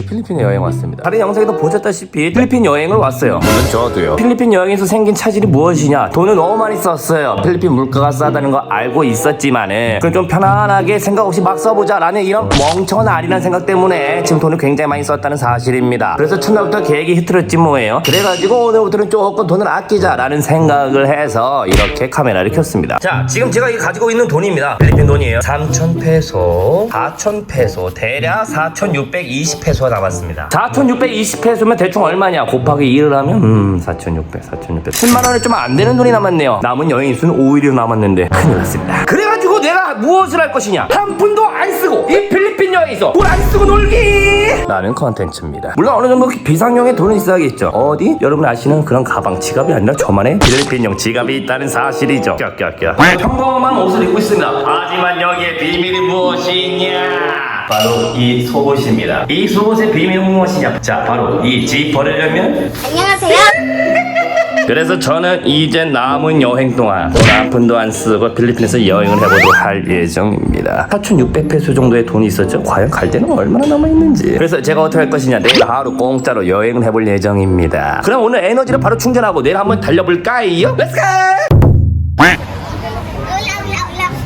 같이 필리핀에 여행 왔습니다. 다른 영상에도 보셨다시피 필리핀 여행을 왔어요. 물론 저도요. 필리핀 여행에서 생긴 차질이 무엇이냐? 돈을 너무 많이 썼어요. 필리핀 물가가 싸다는 거 알고 있었지만은 그럼 좀 편안하게 생각 없이 막 써보자 라는 이런 멍청한 아리란 생각 때문에 지금 돈을 굉장히 많이 썼다는 사실입니다. 그래서 첫날부터 계획이 흐트러지 뭐예요. 그래가지고 오늘부터는 조금 돈을 아끼자 라는 생각을 해서 이렇게 카메라를 켰습니다. 자, 지금 제가 이 가지고 있는 돈입니다. 필리핀 돈이에요. 3천 페소, 4천 페소, 대략 4,620 페소가 남았습니다. 4,620 페소면 대충 얼마냐? 곱하기 2를 하면 음, 4,600, 4,600. 10만 원에 좀안 되는 돈이 남았네요. 남은 여행 일수는 5일이 남았는데 큰일 났습니다. 그래가지고 내가 무엇을 할 것이냐? 한 푼도 안 쓰고 이 필리핀 여행에서 돈 안 쓰고 놀기! 라는 컨텐츠입니다. 물론 어느 정도 비상용의 돈은 있어야겠죠. 어디? 여러분 아시는 그런 가방 지갑이 아니라 저만의 필리핀용 지갑이 있다는 사실이죠. 껴껴껴. 평범한 옷을 입고 있습니다. 하지만 여기에 비밀이 무엇이냐? 바로 이 속옷입니다. 이 속옷의 비밀은 무엇이냐? 자, 바로 이 지퍼를 열면 안녕하세요. 그래서 저는 이제 남은 여행 동안 돈 한 푼도 안 쓰고 필리핀에서 여행을 해보도록 할 예정입니다. 4,600페소 정도의 돈이 있었죠? 과연 갈 때는 얼마나 남아있는지. 그래서 제가 어떻게 할 것이냐? 내일 하루 공짜로 여행을 해볼 예정입니다. 그럼 오늘 에너지를 바로 충전하고 내일 한번 달려볼까요? 렛츠고!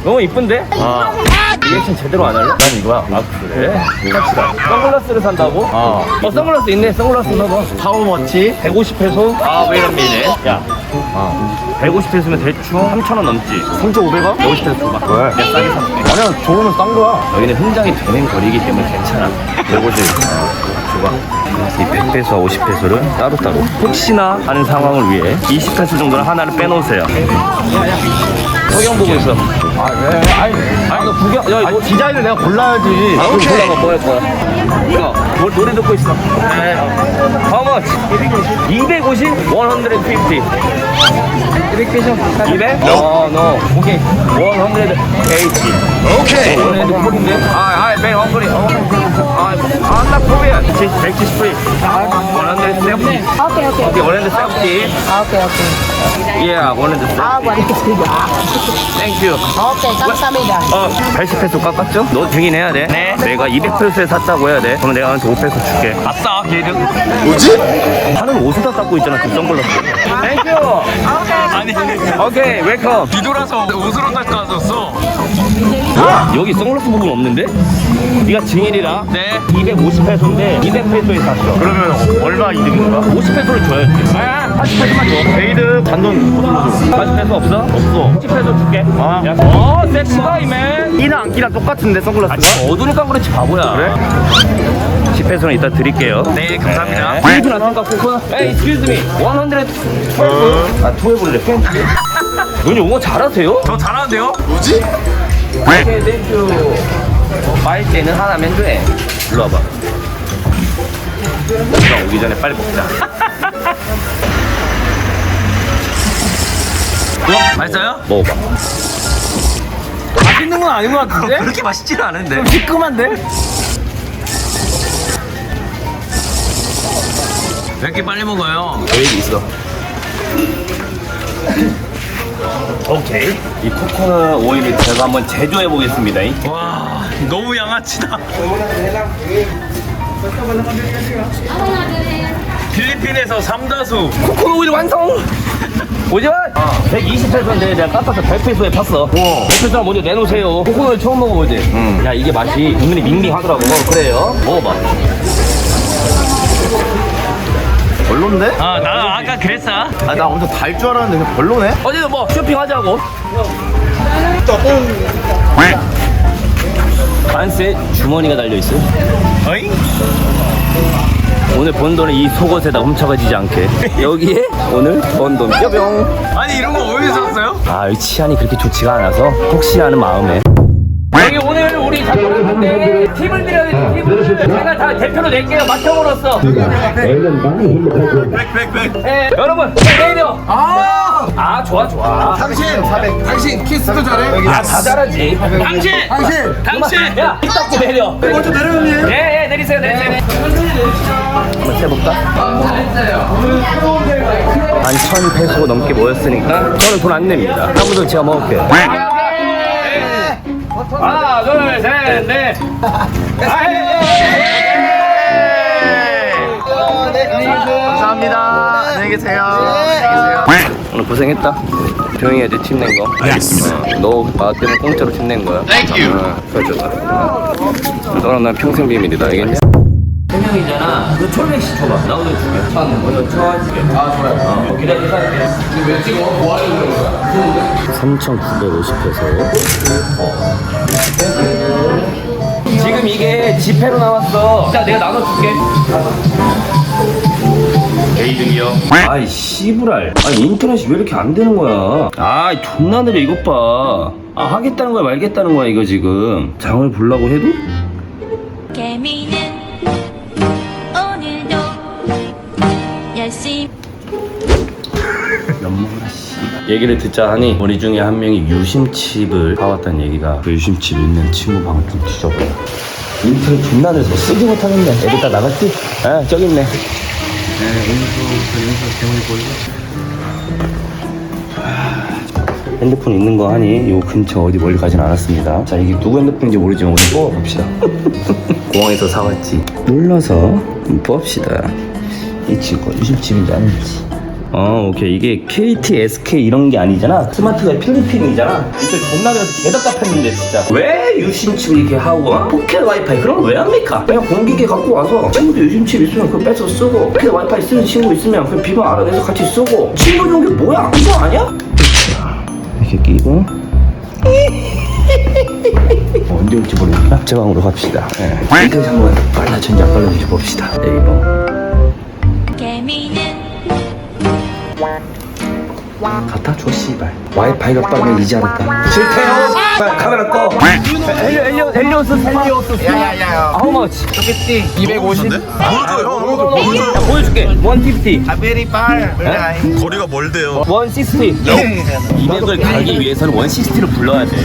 너무 이쁜데? 아. 리액션 제대로 안 할래? 난 이거야. 아 그래? 갑시다. 선글라스를 산다고? 어. 어 선글라스 있네. 선글라스 사봐. 하우머치? 150페소? 아 minute. 야. 어. 150페소면 대충 3,000원 넘지. 3,500원? 150페소 줘봐. 왜? 내가 싸게 살게. 아니야, 좋으면 싼 거야. 여기는 흥장이 되는 거리이기 때문에 괜찮아. 150. 줘봐. 이 100페소와 50페소를 따로따로 혹시나 하는 상황을 위해 20페소 정도는 하나를 빼놓으세요. 석영 보고 있어. 아, 왜? 아니, 아니 너 구경 야 아니, 디자인을 내가 골라야지. 아, 오케이. 골라봐, 뭐할 거야? 이거, 뭐, 노래 듣고 있어. 네. How much? 250? 150? 200? 200? No, no. 오케이. 180. 오케이. 140인데? 아, 아, 맨 헝그리. 어. 아, I'm not Korean. 173. 170. 오케이 오케이. 오케이, 170. 오케이 오케이. Yeah, 170. 아 원이십니다. Thank you. 오케이 감사합니다. 어, 80페소 깎았죠? 너 증인해야 돼. 네. 내가 200페소에 샀다고 해야 돼. 그럼 내가 한테 5페소 줄게. 아싸, 걔들. 뭐지? 하는 옷을 다 닦고 있잖아, 그 선글라스. 땡큐. 아니, 오케이, 웰컴. 뒤돌아서 옷으로 닦아줬어. 여기 선글라스 부분 없는데? 네가 증인이라. 네. 250 페소인데 200페소에 샀어. 그러면 얼마 이득인가? 50페소를 줘야지. 아, 80페소만 줘. 에이드 단돈 80페소 없어? 없어. 10페소 줄게. 아. 야, 어, 섹시가이 맨. 끼나 안 끼나 똑같은데 선글라스가? 아, 어두니까 그렇지 바보야. 그래? 10페소는 이따 드릴게요. 네 감사합니다. 필리핀 왔으니까 코코넛. 에이, excuse me. 112. 아, 투해볼래? 너희 영어 잘하세요? 저 잘하는데요? 뭐지? 오케이, 땡큐. 마일 때는 하나면 돼. 일로 와봐. 누가 오기 전에 빨리 먹자. 맛있어요? 먹어봐. 맛있는 건 아닌 것 같은데? 그렇게 맛있지는 않은데. 시큼한데? 왜 이렇게 빨리 먹어요? 계획이 있어. 오케이. 이 코코넛 오일을 제가 한번 제조해 보겠습니다. 와 너무 양아치다. 필리핀에서 삼다수 코코넛 오일 완성! 오지마! 120페소인데 내가 깎아서 100페소에 팠어. 100페소 먼저 내놓으세요. 코코넛 처음 먹어보지? 야, 이게 맛이 은근히 밍밍하더라고. 그래요? 먹어봐. 별론데? 아 나 아까 그랬어 아, 나 엄청 달 줄 알았는데 그냥 별로네? 어제도 뭐 쇼핑하자고. 반스에 주머니가 달려있어. 어잉? 오늘 번 돈을 이 속옷에다 훔쳐가지지 않게. 여기에 오늘 번돈 뼈병. 아니 이런 거 어디서 샀어요? 아, 이 치안이 그렇게 좋지가 않아서 혹시 하는 마음에. 여기 오늘 우리 팁을 드려야 돼, 팁을. 제가 다 대표로 낼게요, 막형으로서. 네, 여러분, 내려. 아, 아 좋아 좋아. 당신 400. 당신 키스도 잘해? 아, 다 잘하지. 당신! 당신! 당신! 야 이따고 내려. 네, 먼저 내려오니? 예예 내리세요 내리세요. 네. 한번 세볼까? 한 1000페소 넘게 모였으니까 저는 돈 안 냅니다. 한 분은 제가 먹을게요. 네. 하나 둘셋넷. 감사합니다. 안녕히 계세요. 안녕히 계세요. 오늘 고생했다. 조용히 해야지 팀낸 거. 어, 너나 때문에 공짜로 팀낸 거야. 땡큐. 어, 그래줘. 너랑 난 평생 비밀이다. 알겠냐? 세 명이잖아. 그 철백씩 줘봐. 나 오늘 줄게. 천, 오늘 천 줄게. 아, 좋아요. 어, 기다려, 기다려. 지금 왜 찍어? 뭐 하려고 그러는 거야? 3,950에서. 지금 이게 지폐로 나왔어. 자, 내가 나눠줄게. A등이요. 아이 씨부랄 아니 인터넷이 왜 이렇게 안 되는 거야 아이 존나 느려 이것 봐 아 하겠다는 거야 말겠다는 거야 이거 지금 장을 보려고 해도 개미는 오늘도 열심히 연먹으라 씨 얘기를 듣자 하니 우리 중에 한 명이 유심칩을 봐왔다는 얘기가 그 유심칩 있는 친구 방을 좀 뒤져봐요 인터넷 존나 느려서 쓰지 못하겠네 애들 다 나갔지? 아 저기 있네 핸드폰 있는 거 하니 요 근처 어디 멀리 가진 않았습니다. 자 이게 누구 핸드폰인지 모르지만 우리 뽑아봅시다. 공항에서 사왔지. 눌러서 뽑읍시다. 이 친구 유심 집인지 아닌지. 어 오케이 이게 KT, SK 이런 게 아니잖아. 스마트가 필리핀이잖아. 이쪽 존나 그래서 개답답했는데 진짜. 왜 유심칩을 이렇게 하고 어? 포켓 와이파이 그런 거 왜 합니까? 그냥 공기계 갖고 와서 친구도 유심칩 있으면 그거 빼서 쓰고 포켓 와이파이 쓰는 친구 있으면 그 비번 알아내서 같이 쓰고 친구 좋은 게 뭐야? 이거 아니야? 이렇게 끼고 어, 언제 올지 모르니까 제 방으로 갑시다 예. 인터넷 한번 빨라졌는지 안 빨라졌는지 봅시다 네이버 갖다 줘 씨발. 와이파이가 빠르면 이제 알았다 싫대요. 빨리 카메라 꺼. 헬리오 헬리오스 헬리오스. 야야야. How much? 250. 보여줘 형 보여줘. 야, 보여줄게. 150 아베리 빨. 거리가 멀대요. 160 200을 가기 위해서는 160를 불러야 돼.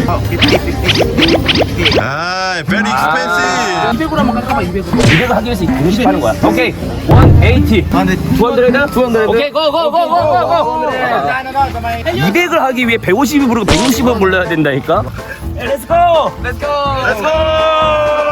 아 very expensive. 200으로 한번 깎아봐 200으로. 200을 하기 위해서 160 하는 거야. 오케이. 180아 근데 200? 200 오케이 고고고고고고 200을 하기 위해 150을 부르고 160을 불러야 된다니까 Let's go! Let's go! Let's go!